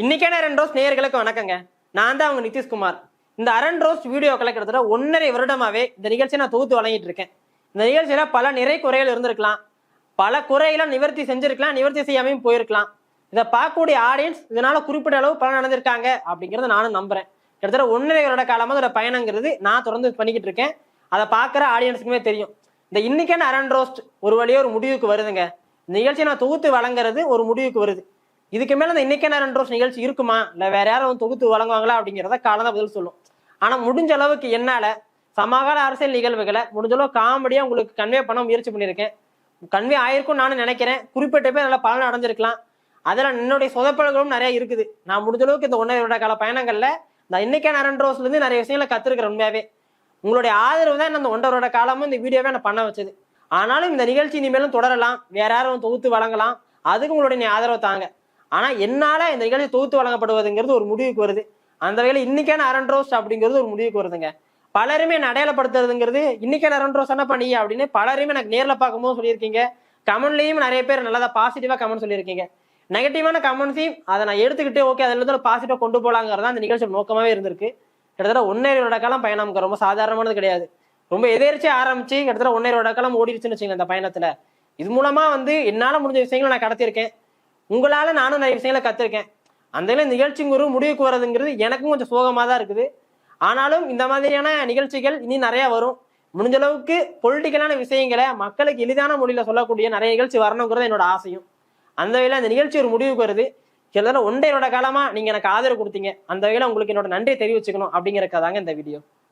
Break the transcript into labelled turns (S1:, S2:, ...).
S1: இன்னைக்கான அரண் ரோஸ் நேயர்களுக்கு வணக்கங்க. நான் தான் அவங்க நிதிஷ்குமார். இந்த அரண் ரோஸ் வீடியோக்களை கிட்டத்தட்ட ஒன்றரை வருடமாவே இந்த நிகழ்ச்சியை நான் தொகுத்து வழங்கிட்டு இருக்கேன். இந்த நிகழ்ச்சியில பல நிறை குறைகள் இருந்திருக்கலாம். பல குறைகளை நிவர்த்தி செஞ்சிருக்கலாம் நிவர்த்தி செய்யாமையும் போயிருக்கலாம். இதை பார்க்கக்கூடிய ஆடியன்ஸ் இதனால குறிப்பிட்ட அளவு பலன் நடந்திருக்காங்க அப்படிங்கிறத நானும் நம்புறேன். கிட்டத்தட்ட ஒன்றரை வருட காலமாக அதோட பயணங்கிறது நான் தொடர்ந்து பண்ணிக்கிட்டு இருக்கேன். அதை பார்க்குற ஆடியன்ஸுக்குமே தெரியும். இந்த இன்னைக்கான அரண் ரோஸ்ட் ஒரு வழியே ஒரு முடிவுக்கு வருதுங்க. நிகழ்ச்சியை நான் தொகுத்து வழங்குறது ஒரு முடிவுக்கு வருது. இதுக்கு மேலே இந்த இன்னைக்கான நேரம் ரோஸ் நிகழ்ச்சி இருக்குமா? இல்லை வேற யாரும் தொகுத்து வழங்குவாங்களா அப்படிங்கிறத காலம் தான் பதில் சொல்லும். ஆனால் முடிஞ்ச அளவுக்கு என்னால் சமகால அரசியல் நிகழ்வுகளை முடிஞ்சளவு காமெடியாக உங்களுக்கு கன்வே பண்ண முயற்சி பண்ணியிருக்கேன். கன்வே ஆயிருக்கும் நானும் நினைக்கிறேன். குறிப்பிட்ட பேர் நல்லா பலன் அடைஞ்சிருக்கலாம். அதில் என்னுடைய சொதப்பல்களும் நிறையா இருக்குது. நான் முடிஞ்ச அளவுக்கு இந்த ஒன்றரை வருட கால பயணங்களில் இந்த இன்றைக்கே அரண் ரோஸ்லேருந்து நிறைய விஷயங்களை கத்துருக்கிறேன் உண்மையாவே. உங்களுடைய ஆதரவு தான் இந்த ஒன்றரை வருட காலமும் இந்த வீடியோவை நான் பண்ண வச்சது. ஆனாலும் இந்த நிகழ்ச்சி இனிமேலும் தொடரலாம். வேற யாரும் தொகுத்து வழங்கலாம். அதுக்கு உங்களுடைய நீ ஆதரவு தாங்க. ஆனால் என்னால் இந்த நிகழ்ச்சி தொகுத்து வழங்கப்படுவதுங்கிறது ஒரு முடிவுக்கு வருது. அந்த வகையில் இன்னைக்கான அரண் ரோஸ்ட் அப்படிங்கிறது ஒரு முடிவுக்கு வருதுங்க. பலருமே என்னை அடையாளப்படுத்துறதுங்கிறது இன்னைக்கான அரண் ரோஸ் என்ன பண்ணி அப்படின்னு பலருமே எனக்கு நேரில் பார்க்கும்போது சொல்லியிருக்கீங்க. கமெண்ட்லேயும் நிறைய பேர் நல்லதா பாசிட்டிவாக கமெண்ட் சொல்லியிருக்கீங்க. நெகட்டிவான கமெண்ட்ஸையும் அதை நான் எடுத்துக்கிட்டு ஓகே அதில் இருந்து பாசிட்டிவாக கொண்டு போகலாங்கிறது தான் இந்த நிகழ்ச்சி நோக்கமாகவே இருந்திருக்கு. கிட்டத்தட்ட ஒன்னே வருட காலம் பயணம் ரொம்ப சாதாரணமானது கிடையாது. ரொம்ப எதேர்ச்சியா ஆரம்பிச்சு கிட்டத்தட்ட ஒன்னே வருட காலம் ஓடிடுச்சுன்னு வச்சுங்க இந்த பயணத்தில். இது மூலமாக வந்து என்னால் முடிஞ்ச விஷயங்களை நான் கடத்தியிருக்கேன். உங்களால நானும் நிறைய விஷயங்களை கற்றுருக்கேன் அந்த வகையில நிகழ்ச்சிங்குரு முடிவுக்கு வர்றதுங்கிறது எனக்கும் கொஞ்சம் சோகமா தான் இருக்குது. ஆனாலும் இந்த மாதிரியான நிகழ்ச்சிகள் இனி நிறையா வரும். முடிஞ்ச அளவுக்கு பொலிட்டிக்கலான விஷயங்களை மக்களுக்கு எளிதான மொழியில் சொல்லக்கூடிய நிறைய நிகழ்ச்சி வரணுங்கிறது என்னோட ஆசையும். அந்த வகையில் அந்த நிகழ்ச்சி ஒரு முடிவுக்கு வருது. கிட்டத்தட்ட ஒன்றையோட காலமா நீங்க எனக்கு ஆதரவு கொடுத்தீங்க. அந்த வகையில் உங்களுக்கு என்னோட நன்றியை தெரிவிச்சுக்கணும் அப்படிங்கிறக்காதாங்க இந்த வீடியோ.